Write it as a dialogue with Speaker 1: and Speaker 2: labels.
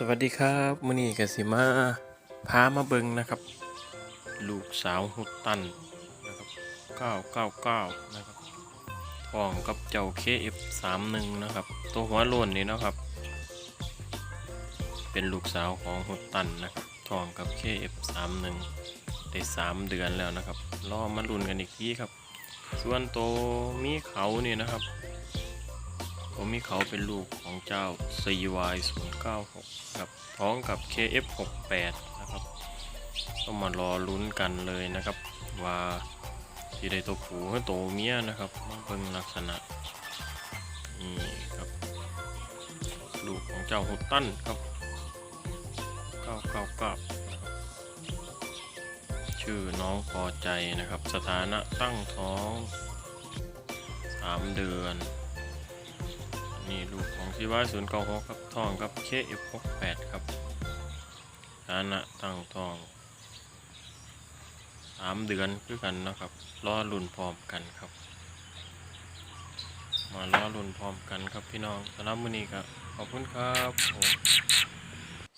Speaker 1: สวัสดีครับมื้อนี้กสิมาพามาเบิงนะครับ ลูกสาวฮุตตันนะครับ999นะครับทองกับเจ้า KF31 นะครับ ตัวหัวโล้นนี่นะครับ เป็นลูกสาวของฮุตตันนะครับทองกับ KF31 ได้ 3 เดือนแล้วนะครับรอมาลุ้นกันอีกทีครับ ส่วนโตวมีเขานี่นะครับ ผมมีเขาเป็นลูกของเจ้า CY 0 9 6 ครับพร้อมกับ KF 6 8 นะครับก็มารอลุ้นกันเลยนะครับ ว่าที่ได้ตัวผู้หรือตัวเมียนะครับมาเบิ่งลักษณะนี่ครับลูกของเจ้าฮุตตันครับ999นะครับชื่อน้องพอใจนะครับ สถานะตั้งท้อง 3 เดือน นี่ลูกของที่ว่าศูนย์เก้าหกครับทองกับ KF68 ครับฐานะตั้งทองสามเดือนคือกันนะครับล่อรุ่นพร้อมกันครับ มาล่อรุ่นพร้อมกันครับพี่น้องสำหรับมื้อนี้ก็ขอบคุณครับผม